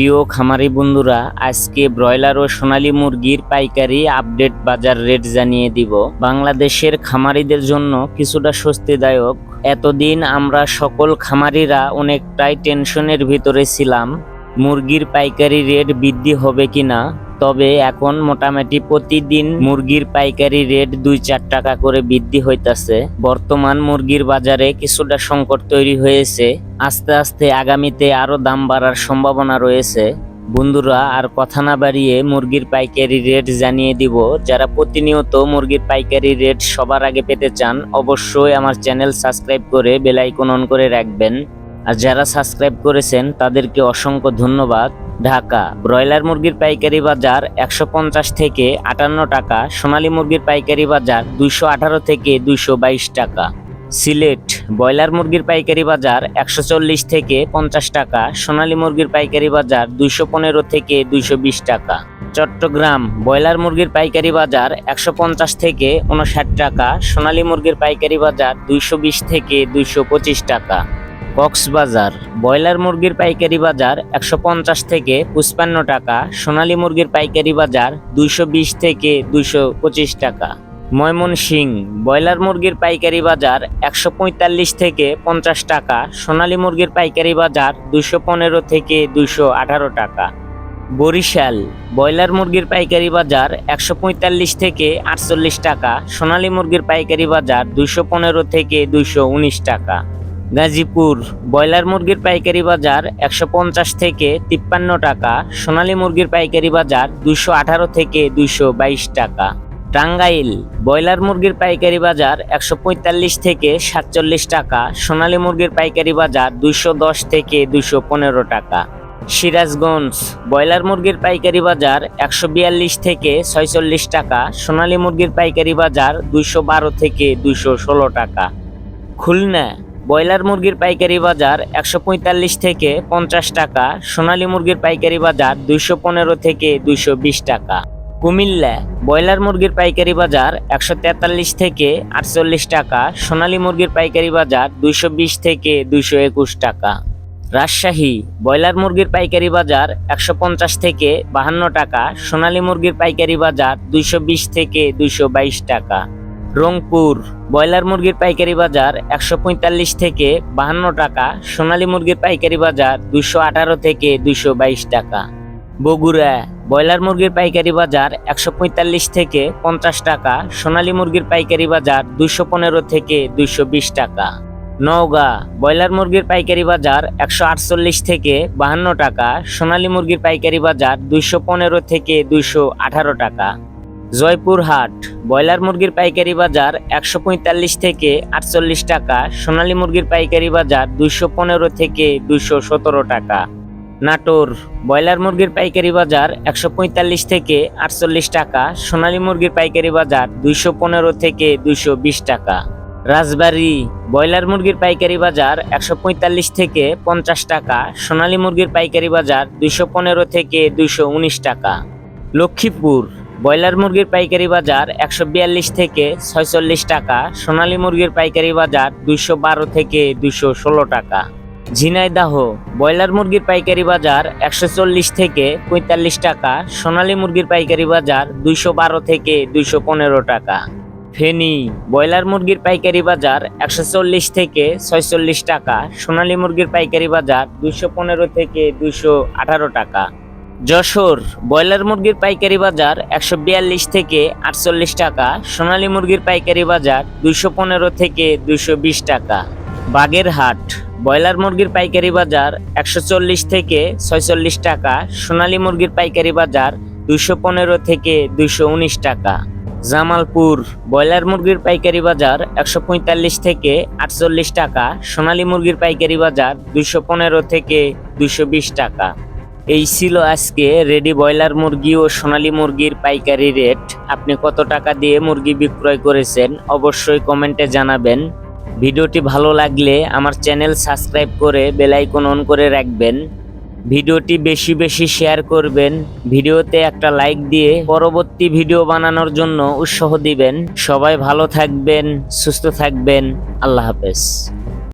প্রিয় খামারি বন্ধুরা, আজকে ব্রয়লার ও সোনালী মুরগির পাইকারি আপডেট বাজার রেট জানিয়ে দিব। বাংলাদেশের খামারিদের জন্য কিছুটা স্বস্তিদায়ক। এতদিন আমরা সকল খামারিরা অনেকটাই টেনশনের ভিতরে ছিলাম, মুরগির পাইকারি রেট বৃদ্ধি হবে কিনা। তবে এখন মোটামুটি প্রতিদিন মুরগির পাইকারি রেট দুই চার টাকা করে বৃদ্ধি হইতাছে। বর্তমান মুরগির বাজারে কিছুটা সংকট তৈরি হয়েছে। আস্তে আস্তে আগামীতে আরও দাম বাড়ার সম্ভাবনা রয়েছে। বন্ধুরা, আর কথা না বাড়িয়ে মুরগির পাইকারি রেট জানিয়ে দিব। যারা প্রতিনিয়ত মুরগির পাইকারি রেট সবার আগে পেতে চান, অবশ্যই আমার চ্যানেল সাবস্ক্রাইব করে বেল আইকন অন করে রাখবেন। আর যারা সাবস্ক্রাইব করেছেন, তাদেরকে অসংখ্য ধন্যবাদ। ঢাকা, ব্রয়লার মুরগির পাইকারি বাজার একশো পঞ্চাশ থেকে আটান্ন টাকা, সোনালী মুরগির পাইকারি বাজার দুইশো আঠারো থেকে দুইশো বাইশ টাকা। সিলেট, ব্রয়লার মুরগির পাইকারি বাজার একশো চল্লিশ থেকে পঞ্চাশ টাকা, সোনালী মুরগির পাইকারি বাজার দুইশো পনেরো থেকে দুইশো বিশ টাকা। চট্টগ্রাম, ব্রয়লার মুরগির পাইকারি বাজার একশো পঞ্চাশ থেকে উনষাট টাকা, সোনালী মুরগির পাইকারি বাজার দুইশো বিশ থেকে দুইশো পঁচিশ টাকা। কক্সবাজার। ব্রয়লার মুরগির পাইকারি বাজার একশো পঞ্চাশ থেকে পঁচপান্ন টাকা, সোনালী মুরগির পাইকারি বাজার দুইশো বিশ থেকে দুইশো পঁচিশ টাকা। ময়মনসিং ব্রয়লার মুরগির পাইকারি বাজার একশো পঁয়তাল্লিশ থেকে পঞ্চাশ টাকা, সোনালী মুরগির পাইকারি বাজার দুইশো পনেরো থেকে দুইশো আঠারো টাকা। বরিশাল, ব্রয়লার মুরগির পাইকারি বাজার একশো পঁয়তাল্লিশ থেকে আটচল্লিশ টাকা, সোনালী মুরগির পাইকারি বাজার দুইশো পনেরো থেকে দুইশো উনিশ টাকা। গাজীপুর ব্রয়লার মুরগির পাইকারি বাজার একশো পঞ্চাশ থেকে তিপ্পান্ন টাকা, সোনালী মুরগির পাইকারি বাজার দুইশো আঠারো থেকে দুইশো বাইশ টাকা। টাঙ্গাইল ব্রয়লার মুরগির পাইকারি বাজার একশো পঁয়তাল্লিশ থেকে সাতচল্লিশ টাকা, সোনালী মুরগির পাইকারি বাজার দুইশো দশ থেকে দুইশো পনেরো টাকা। সিরাজগঞ্জ ব্রয়লার মুরগির পাইকারি বাজার একশো বিয়াল্লিশ থেকে ছয়চল্লিশ টাকা, সোনালী মুরগির পাইকারি বাজার দুইশো বারো থেকে দুশো ষোলো টাকা। খুলনা ব্রয়লার মুরগির পাইকারি বাজার একশো পঁয়তাল্লিশ থেকে পঞ্চাশ টাকা, সোনালী মুরগির পাইকারি বাজার দুইশো পনেরো থেকে দুইশো বিশ টাকা। কুমিল্লা ব্রয়লার মুরগির পাইকারি বাজার একশো তেতাল্লিশ থেকে আটচল্লিশ টাকা, সোনালী মুরগির পাইকারি বাজার দুইশো বিশ থেকে দুইশো একুশ টাকা। রাজশাহী ব্রয়লার মুরগির পাইকারি বাজার একশো পঞ্চাশ থেকে বাহান্ন টাকা, সোনালী মুরগির পাইকারি বাজার দুইশো বিশ থেকে দুইশো বাইশ টাকা। রংপুর। ব্রয়লার মুরগির পাইকারি বাজার একশো পঁয়তাল্লিশ থেকে বাহান্ন টাকা, সোনালী মুরগির পাইকারি বাজার দুইশো আঠারো থেকে দুইশো বাইশ টাকা। বগুড়া, ব্রয়লার মুরগির পাইকারি বাজার একশো পঁয়তাল্লিশ থেকে পঞ্চাশ টাকা, সোনালী মুরগির পাইকারি বাজার দুইশো পনেরো থেকে দুইশো বিশ টাকা। নওগাঁ, ব্রয়লার মুরগির পাইকারি বাজার একশো আটচল্লিশ থেকে বাহান্ন টাকা, সোনালী মুরগির পাইকারি বাজার দুইশো পনেরো থেকে দুইশো আঠারো টাকা। জয়পুরহাট, ব্রয়লার মুরগির পাইকারি বাজার একশো পঁয়তাল্লিশ থেকে আটচল্লিশ টাকা, সোনালী মুরগির পাইকারি বাজার দুইশো পনেরো থেকে দুইশো সতেরো টাকা। নাটোর, ব্রয়লার মুরগির পাইকারি বাজার একশো পঁয়তাল্লিশ থেকে আটচল্লিশ টাকা, সোনালী মুরগির পাইকারি বাজার দুইশো পনেরো থেকে দুইশো বিশ টাকা। রাজবাড়ি, ব্রয়লার মুরগির পাইকারি বাজার একশো পঁয়তাল্লিশ থেকে পঞ্চাশ টাকা, সোনালী মুরগির পাইকারি বাজার দুইশো পনেরো থেকে দুইশো উনিশ টাকা। লক্ষ্মীপুর ব্রয়লার মুরগির পাইকারি বাজার একশো বিয়াল্লিশ থেকে ছয়চল্লিশ টাকা, সোনালী মুরগির পাইকারি বাজার দুইশো বারো থেকে দুইশো ষোলো টাকা। ঝিনাইদাহ, ব্রয়লার মুরগির পাইকারি বাজার একশো চল্লিশ থেকে পঁয়তাল্লিশ টাকা, সোনালী মুরগির পাইকারি বাজার দুইশো বারো থেকে দুইশো পনেরো টাকা। ফেনি, ব্রয়লার মুরগির পাইকারি বাজার একশো চল্লিশ থেকে ছয়চল্লিশ টাকা, সোনালী মুরগির পাইকারি বাজার দুইশো পনেরো থেকে দুইশো আঠারো টাকা। যশোর ব্রয়লার মুরগির পাইকারি বাজার একশো বিয়াল্লিশ থেকে আটচল্লিশ টাকা, সোনালী মুরগির পাইকারি বাজার দুইশো পনেরো থেকে দুইশো বিশ টাকা। বাগেরহাট ব্রয়লার মুরগির পাইকারি বাজার একশো চল্লিশ থেকে ছয়চল্লিশ টাকা, সোনালী মুরগির পাইকারি বাজার দুইশো পনেরো থেকে দুইশো উনিশ টাকা। জামালপুর ব্রয়লার মুরগির পাইকারি বাজার একশো পঁয়তাল্লিশ থেকে আটচল্লিশ টাকা, সোনালী মুরগির পাইকারি বাজার দুইশো পনেরো থেকে দুইশো বিশ টাকা। এই ছিল আজকে রেডি ব্রয়লার মুরগি ও সোনালী মুরগির পাইকারি রেট। আপনি কত টাকা দিয়ে মুরগি বিক্রয় করেছেন অবশ্যই কমেন্টে জানাবেন। ভিডিওটি ভালো লাগলে আমার চ্যানেল সাবস্ক্রাইব করে বেলাইকন অন করে রাখবেন। ভিডিওটি বেশি বেশি শেয়ার করবেন। ভিডিওতে একটা লাইক দিয়ে পরবর্তী ভিডিও বানানোর জন্য উৎসাহ দিবেন। সবাই ভালো থাকবেন, সুস্থ থাকবেন। আল্লাহ হাফেজ।